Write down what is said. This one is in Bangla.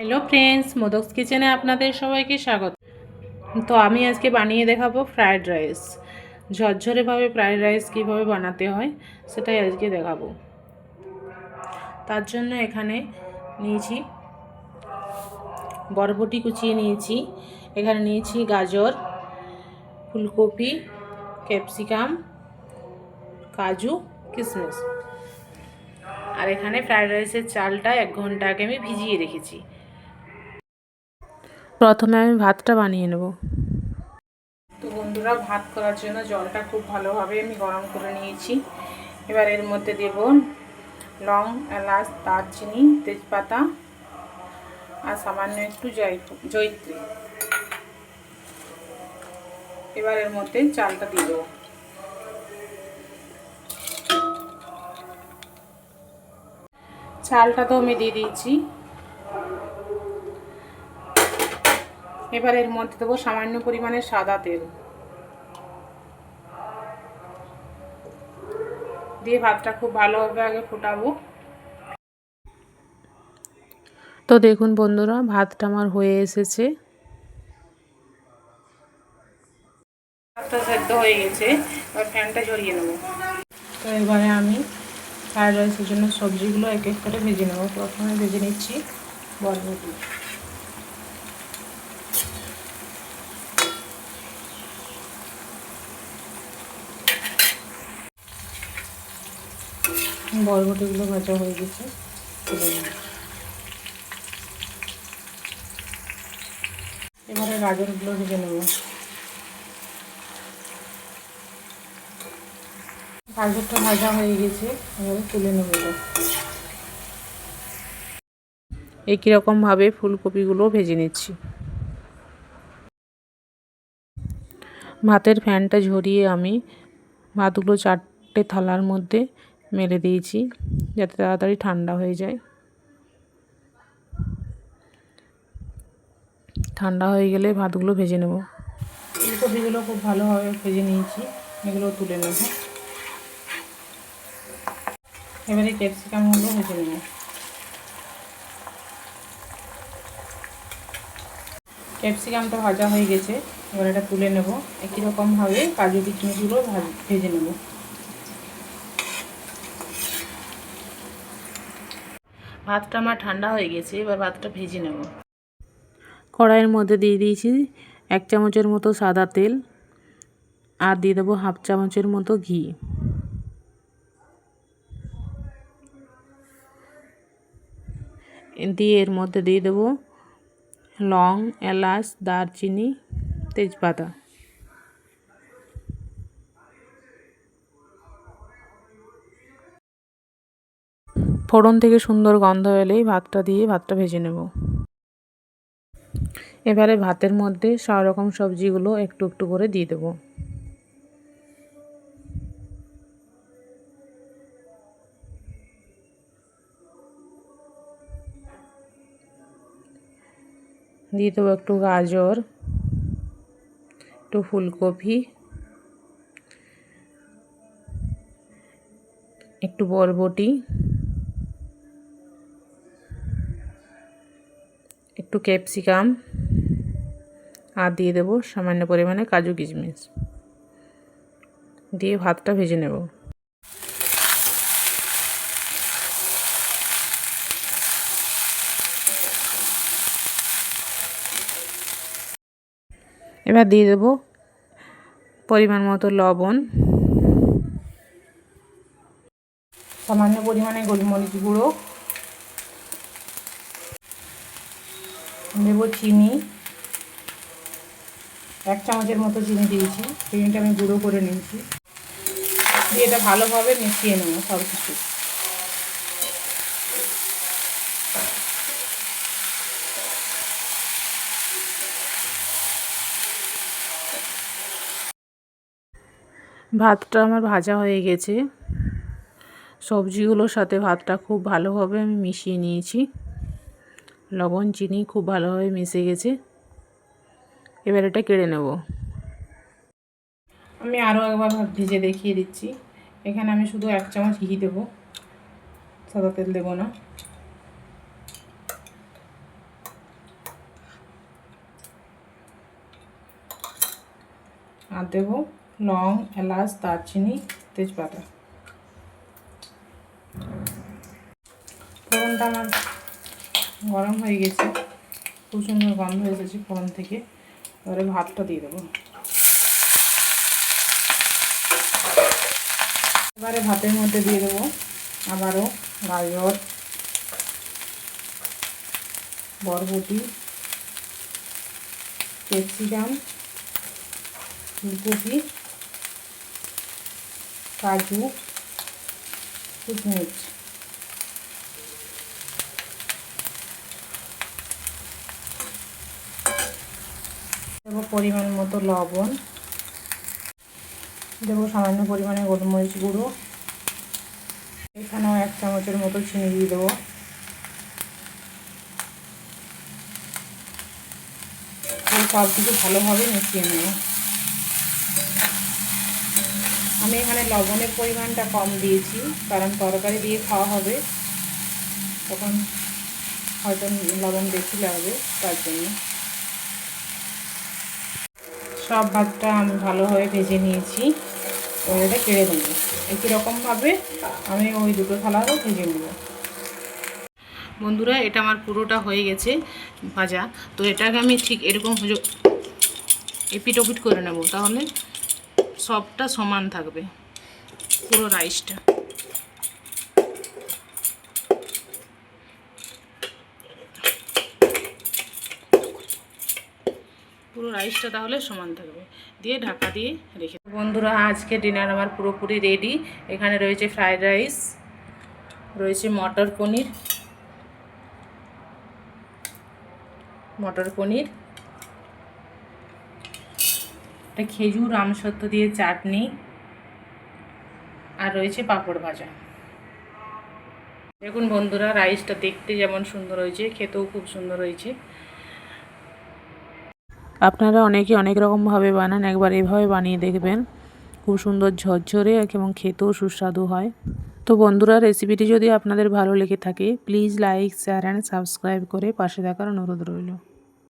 হ্যালো ফ্রেন্ডস মোদকস কিচেনে আপনাদের সবাইকে স্বাগত। তো আমি আজকে বানিয়ে দেখাবো ফ্রায়েড রাইস ঝরঝরেভাবে ফ্রায়েড রাইস কীভাবে বানাতে হয়, সেটাই আজকে দেখাবো। তার জন্য এখানে নিয়েছি, বরবটি কুচিয়ে নিয়েছি। এখানে নিয়েছি গাজর, ফুলকপি, ক্যাপসিকাম, কাজু কিশমিশ আর এখানে ফ্রায়েড রাইসের চালটা এক ঘণ্টা আগে আমি ভিজিয়ে রেখেছি। প্রথমে আমি ভাতটা বানিয়ে নেব। তো বন্ধুরা, ভাত করার জন্য জলটা খুব ভালোভাবে আমি গরম করে নিয়েছি। এবার এর মধ্যে দেব লং, এলাচ, দারচিনি, তেজপাতা আর সামান্য একটু জয়ত্রী এবার এর মধ্যে চালটা দিয়ে দেবো। চালটা তো আমি দিয়ে দিয়েছি। এবার এর মধ্যে দেবো সামান্য পরিমাণে সাদা তেল। দিয়ে ভাতটা খুব ভালোভাবে আগে ফোটাবো। তো দেখুন বন্ধুরা ভাতটা আমার হয়ে এসেছে। ভাতটা সেদ্ধ হয়ে গেছে এবার ফ্যানটা ঝরিয়ে নেব। তো এবারে আমি ফ্রায়েড রাইসের জন্য সবজিগুলো এক এক করে ভেজে নেব। প্রথমে ভেজে নিচ্ছি বরবটি। বরবটিগুলো ভাজা হয়ে গেছে। এবারে গাজরগুলো ভেজে নেব। গাজরটা ভাজা হয়ে গেছে, এবারে তুলে নেব একই রকমভাবে ফুলকপিগুলো ভেজে নিচ্ছি। ভাতের ফ্যানটা ঝরিয়ে আমি ভাতগুলো চারটে থালার মধ্যে মেলে দিয়েছি যাতে তাড়াতাড়ি ঠান্ডা হয়ে যায়। ঠান্ডা হয়ে গেলে ভাতগুলো ভেজে নেব। ফুলকপিগুলো খুব ভালোভাবে ভেজে নিয়েছি, এগুলো তুলে নেব। এবারে ক্যাপসিকামগুলো ভেজে নেব। ক্যাপসিকামটা ভাজা হয়ে গেছে, এবার এটা তুলে নেব। একই রকমভাবে কাজু কিচমিচগুলো ভেজে নেব। ভাতটা আমার ঠান্ডা হয়ে গেছে, এবার ভাতটা ভেজে নেব। কড়াইয়ের মধ্যে দিয়ে দিয়েছি এক চামচের মতো সাদা তেল আর দিয়ে দেবো হাফ চামচের মতো ঘি। দিয়ে এর মধ্যে দিয়ে দেবো লং, এলাচ, দারচিনি, তেজপাতা। ফোড়ন থেকে সুন্দর গন্ধ এলেই ভাতটা দিয়ে ভাতটা ভেজে নেব। এবারে ভাতের মধ্যে সব রকম সবজিগুলো একটু একটু করে দিয়ে দেবো। দিয়ে দেবো একটু গাজর, একটু ফুলকপি, একটু বরবটি একটু ক্যাপসিকাম আর দিয়ে দেবো সামান্য পরিমাণে কাজু কিশমিশ। দিয়ে ভাতটা ভেজে নেব। এবার দিয়ে দেবো পরিমাণ মতো লবণ। সামান্য পরিমাণে গোলমরিচ গুঁড়ো। দেবো চিনি। এক চামচের মতো চিনি দিয়েছি। চিনিটা আমি গুঁড়ো করে নিয়েছি। দিয়ে এটা ভালোভাবে মিশিয়ে নেব সব কিছু ভাতটা আমার ভাজা হয়ে গেছে। সবজিগুলোর সাথে ভাতটা খুব ভালোভাবে আমি মিশিয়ে নিয়েছি। লবণ, চিনি খুব ভালোভাবে মিশে গেছে। এবার এটা কেড়ে নেব। আমি আরও একবার ভেজে দেখিয়ে দিচ্ছি। এখানে আমি শুধু এক চামচ ঘি দেবো। সাদা তেল দেবো না। আর দেবো লং, এলাচ, দারচিনি, তেজপাতা। আমার গরম হয়ে গেছে। খুব সুন্দর গন্ধ এসেছে ফোড়ন থেকে। এবারে ভাতটা দিয়ে দেবো। এবারে ভাতের মধ্যে দিয়ে দেবো আবারও গাজর, বরবটি, ক্যাপসিকাম, ফুলকপি, কাজু কিশমিশ দেবো পরিমাণ মতো লবণ। দেবো সামান্য পরিমাণে গোলমরিচ গুঁড়ো। এখানেও এক চামচের মতো চিনি দিয়ে দেবো। সব কিছু ভালোভাবে মিশিয়ে নেব। আমি এখানে লবণের পরিমাণটা কম দিয়েছি, কারণ তরকারি দিয়ে খাওয়া হবে। তখন হয়তো লবণ বেশি লাগবে তার জন্য। সব ভাতটা আমি ভালোভাবে ভেজে নিয়েছি। এবার এটা কেড়ে নেব। একই রকমভাবে আমি ওই দুটো থালারও ভেজে নেব। বন্ধুরা, এটা আমার পুরোটা হয়ে গেছে ভাজা। তো এটাকে আমি ঠিক এরকম এপিট ওপিট করে নেব, তাহলে সবটা সমান থাকবে। পুরো রাইসটা। পুরো রাইসটা তাহলে সমান থাকবে। দিয়ে ঢাকা দিয়ে রেখে বন্ধুরা, আজকে ডিনার আমার পুরোপুরি রেডি। এখানে রয়েছে ফ্রায়েড রাইস, রয়েছে মটর পনির মটর পনির, একটা খেজুর আমসত্ব দিয়ে চাটনি, আর রয়েছে পাঁপড় ভাজা। দেখুন বন্ধুরা, রাইসটা দেখতে যেমন সুন্দর হয়েছে, খেতেও খুব সুন্দর হয়েছে। আপনারা অনেকে অনেক রকমভাবে বানান, একবার এভাবে বানিয়ে দেখবেন। খুব সুন্দর ঝরঝরে এবং খেতেও সুস্বাদু হয়। তো বন্ধুরা, রেসিপিটি যদি আপনাদের ভালো লেগে থাকে, please like, share, and subscribe করে পাশে থাকার অনুরোধ রইল।